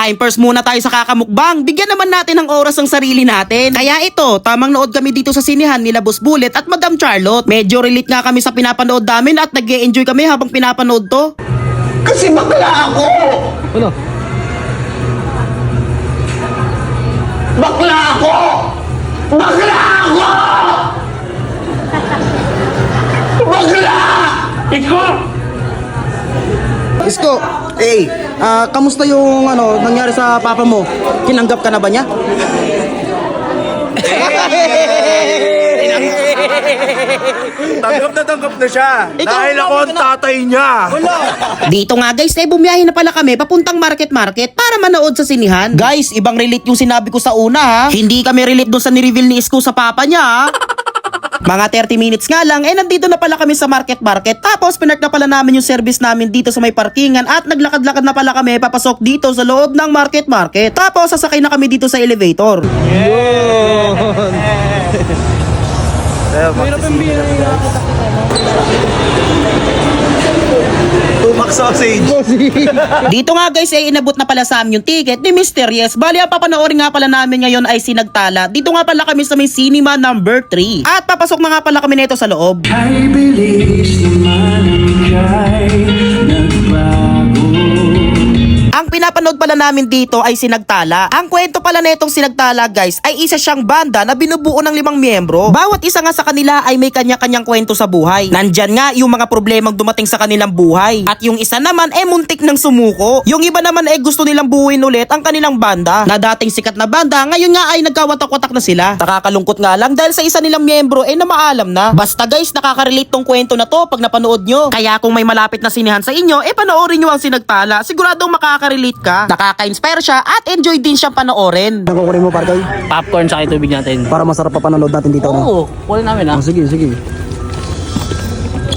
Time first muna tayo sa kakamukbang. Bigyan naman natin ng oras ang sarili natin. Kaya ito, tamang nood kami dito sa sinihan nila Boss Bullet at Madam Charlotte. Medyo relate nga kami sa pinapanood namin at nag enjoy kami habang pinapanood to. Kasi bakla ako! Ano? Bakla ako! Bakla ako! Bakla! Ikaw! Isko, eh, ah, kamusta yung ano, nangyari sa papa mo? Kinanggap ka na ba niya? Tanggap na tanggap na siya. Ikaw, Dahil ako ang tatay niya. Dito nga guys, eh bumiyahe na pala kami papuntang market market para manood sa sinihan. Guys, ibang relate yung sinabi ko sa una ha. Hindi kami relate doon sa ni-reveal ni Isko sa papa niya ha. Mga 30 minutes nga lang, eh nandito na pala kami sa market market. Tapos pinark na pala namin yung service namin dito sa may parkingan at naglakad-lakad na pala kami papasok dito sa loob ng market market. Tapos sasakay na kami dito sa elevator. Tumak sausage. Dito nga guys ay inabot na pala sa amin yung ticket ni Mr. Yes. Bali ang papanoorin nga pala namin ngayon ay sinagtala. Dito nga pala kami sa may cinema number 3. At papasok na nga pala kami nito sa loob. Naman nagbago Ang pinapanood pala namin dito ay Sinagtala. Ang kwento pala netong Sinagtala guys ay isa siyang banda na binubuo ng limang miyembro. Bawat isa nga sa kanila ay may kanya-kanyang kwento sa buhay. Nandyan nga yung mga problemang dumating sa kanilang buhay. At yung isa naman ay muntik ng sumuko. Yung iba naman ay gusto nilang buuin ulit ang kanilang banda. Na dating sikat na banda, ngayon nga ay nagkawatak-watak na sila. Nakakalungkot nga lang dahil sa isa nilang miyembro ay namaalam na. Basta guys, nakaka-relate tong kwento na to pag napanood nyo. Kaya kung may malapit na sinihan sa inyo, eh panoorin nyo ang Sinagtala. Siguradong makaka-relate ka. Nakaka-inspire siya at enjoy din siyang panoorin. Nakukunin mo, Parkay? popcorn sa tubig natin. Para masarap pa panonood natin dito, no? Oo, kunin namin ah. Oh, sige, sige.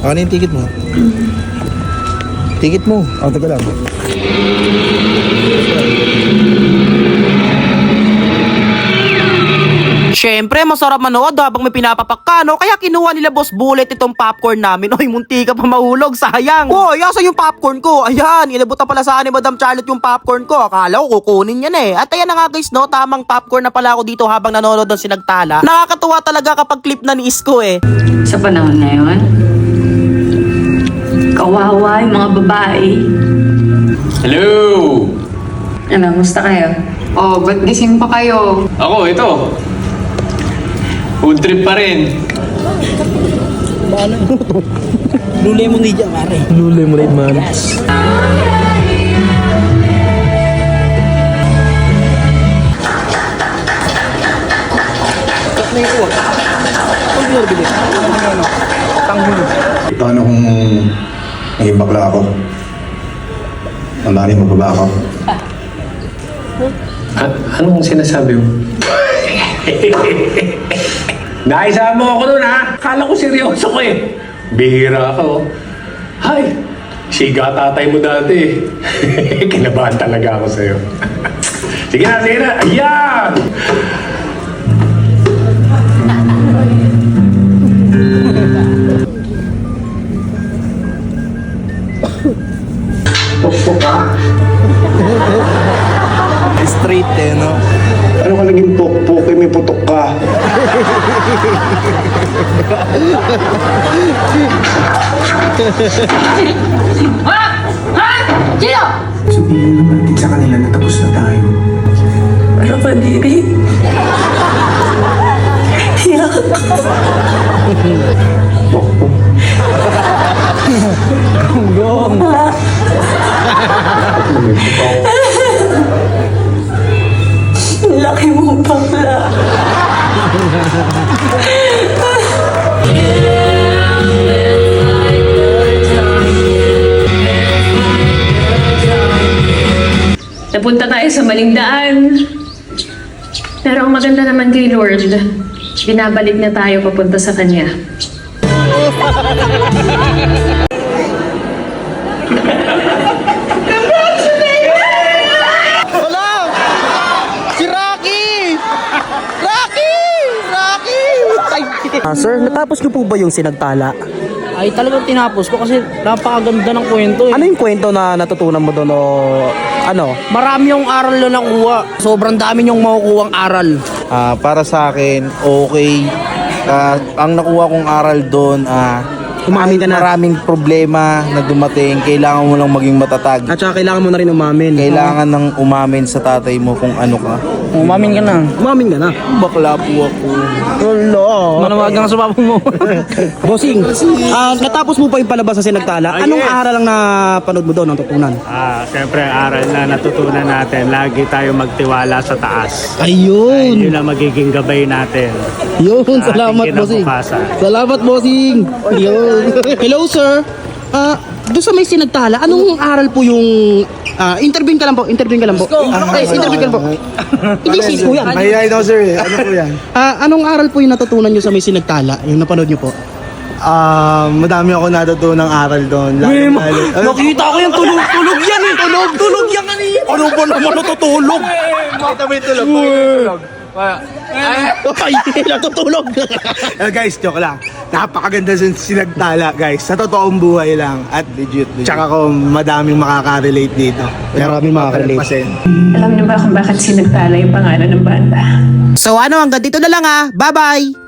Ano yung ticket mo? Ticket mo. Oh, teka lang. Siyempre, masarap manood habang may pinapapak ka, no? Kaya kinuha nila Boss Bullet itong popcorn namin. Oy, munti ka pa mahulog, sayang. Hoy, asan yung popcorn ko? Ayan, inabot na pala sa akin ni Madam Charlotte yung popcorn ko. Akala ko kukunin yan eh. At ayan na nga guys, no? Tamang popcorn na pala ako dito habang nanonood ng sinagtala. Nakakatuwa talaga kapag clip na ni Isko eh. sa panahon ngayon. Kawawa yung mga babae. Hello! Ano, musta kayo? Oh, ba't gising pa kayo? Ako, ito. Food trip pa rin. Lulay mo ni dyan, pare. Lulay mo rin, man. Paano kung naging bakla ako? Tandaan mo ba ako? Anong sinasabi mo? Naisa mo ako nun ha? Kala ko seryoso ko eh. Bihira ako. Hay! Siga tatay mo dati. Kinabahan talaga ako sa'yo. sige na, sige na. Ayan! Eh, no? Ano ka naging pokpok may putok ka? Sabihin mo natin sa kanila na tapos na tayo Para padiri. Laki Napunta tayo sa maling daan. Pero ang maganda naman kay Lord, binabalik na tayo papunta sa Kanya. Wala! Si Rocky! Rocky! Rocky! Ah, sir, natapos niyo po ba yung sinagtala? Ay talagang tinapos ko kasi napakaganda ng kwento eh. Ano yung kwento na natutunan mo doon o Ano? Marami yung aral na nakuha. Sobrang dami yung makukuha aral. Ah, para sa akin, okay. Ah, ang nakuha kong aral doon, ah, Umamin ka na. maraming problema na dumating, kailangan mo lang maging matatag. At saka kailangan mo na rin umamin. Kailangan ng umamin sa tatay mo kung ano ka. Umamin ka na. Umamin ka na. Bakla po ako. Manawagan sa papa mo. Bossing, ah, natapos mo pa yung palabas sa Sinagtala. Anong aral ang napanood mo doon, ang tutunan? Ah, siyempre aral na natutunan natin, lagi tayo magtiwala sa taas. Ayun! Yun ang magiging gabay natin. Yun, salamat bossing. kinabukasan. Salamat bossing. Yun. Hello sir. Ah, doon sa may sinagtala, anong aral po yung ah, intervene ka lang po, intervene ka lang po. Ah, eh, intervene ka lang po. Hindi sis po yan. Ay, no sir, ano po yan? Ah, anong aral po yung natutunan nyo sa may sinagtala, yung napanood nyo po? Ah, madami ako natutunang aral doon. Lalo, lalo. Nakita ko yung tulog, tulog yan eh, tulog, tulog yan kanina. Ano ba naman natutulog? Kita mo yung tulog, pakita yung tulog. Ay, natutulog. Eh, guys, joke lang. Napakaganda sa sinagtala, guys. Sa totoong buhay lang. At legit, legit. Tsaka ko madaming makaka-relate dito. Maraming makaka-relate. Alam niyo ba kung bakit sinagtala yung pangalan ng banda? So ano, hanggang dito na lang ah. Bye-bye!